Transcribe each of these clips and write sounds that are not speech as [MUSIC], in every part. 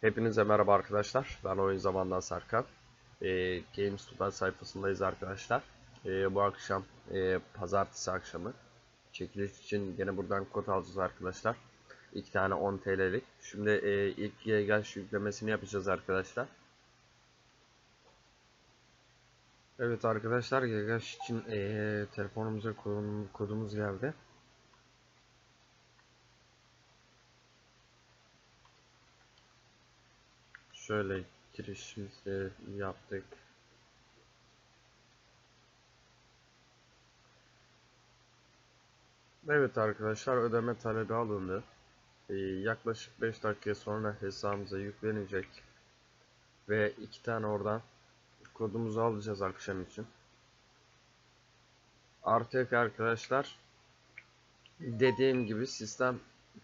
Hepinize merhaba arkadaşlar. Ben oyun zamandan Serkan. Ee, Games Studio sayfasındayız arkadaşlar. Ee, bu akşam e, pazartesi akşamı çekiliş için yine buradan kod alacağız arkadaşlar. İki tane 10 TL'lik. Şimdi e, ilk GGH yüklemesini yapacağız arkadaşlar. Evet arkadaşlar GGH için e, telefonumuza kodum- kodumuz geldi. Şöyle girişimizi yaptık. Evet arkadaşlar ödeme talebi alındı. Ee, yaklaşık 5 dakika sonra hesabımıza yüklenecek. Ve iki tane oradan kodumuzu alacağız akşam için. Artık arkadaşlar dediğim gibi sistem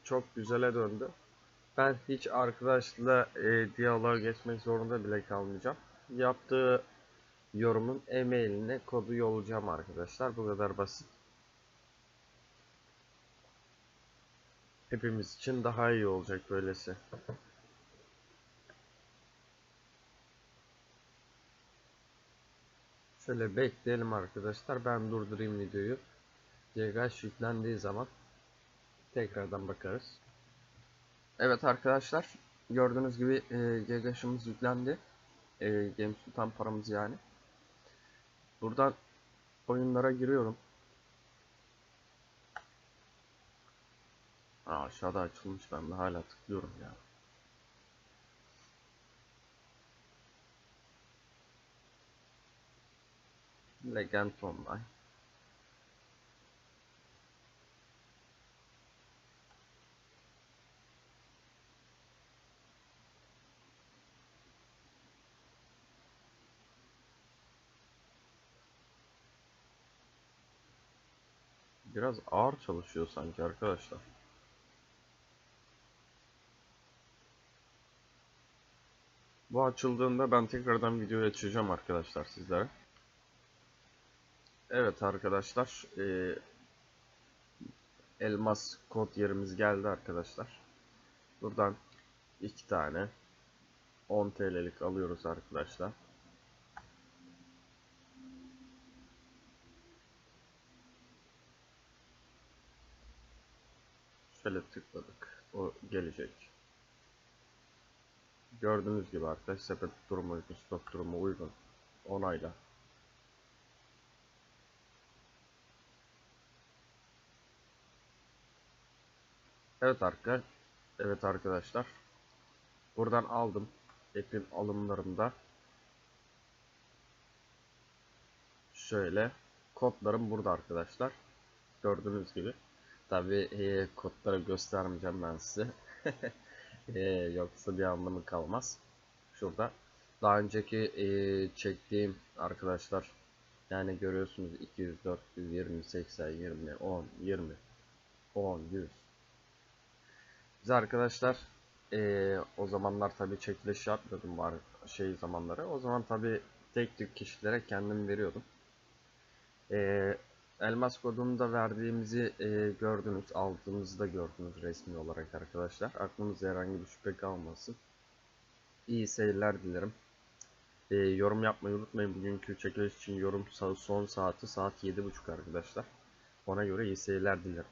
çok güzele döndü. Ben hiç arkadaşla e, diyaloğa geçmek zorunda bile kalmayacağım. Yaptığı yorumun e-mailine kodu yollayacağım arkadaşlar. Bu kadar basit. Hepimiz için daha iyi olacak böylesi. Şöyle bekleyelim arkadaşlar. Ben durdurayım videoyu. GGH yüklendiği zaman tekrardan bakarız. Evet arkadaşlar gördüğünüz gibi e, GGH'ımız yüklendi. E, Games tutan paramız yani. Buradan oyunlara giriyorum. Aa, aşağıda açılmış ben de hala tıklıyorum ya. Legend Online. Biraz ağır çalışıyor sanki arkadaşlar. Bu açıldığında ben tekrardan videoyu açacağım arkadaşlar sizlere. Evet arkadaşlar. eee, elmas kod yerimiz geldi arkadaşlar. Buradan iki tane 10 TL'lik alıyoruz arkadaşlar. Şöyle tıkladık. O gelecek. Gördüğünüz gibi arkadaşlar sepet durumu uygun, stok durumu uygun. Onayla. Evet arkadaşlar. Evet arkadaşlar. Buradan aldım. App'in alımlarında şöyle kodlarım burada arkadaşlar. Gördüğünüz gibi. Tabi e, kodları göstermeyeceğim ben size. [LAUGHS] E, yoksa bir anlamı kalmaz. Şurada daha önceki e, çektiğim arkadaşlar yani görüyorsunuz 200, 420, 80, 20, 10, 20, 10, 100. Biz arkadaşlar e, o zamanlar tabi çekiliş yapmıyordum var şey zamanları. O zaman tabi tek tük kişilere kendim veriyordum. E, elmas kodunu verdiğimizi e, gördünüz, aldığımızı da gördünüz resmi olarak arkadaşlar. Aklınızda herhangi bir şüphe kalmasın. İyi seyirler dilerim. E, yorum yapmayı unutmayın. Bugünkü çekiliş için yorum son saati saat 7.30 arkadaşlar. Ona göre iyi seyirler dilerim.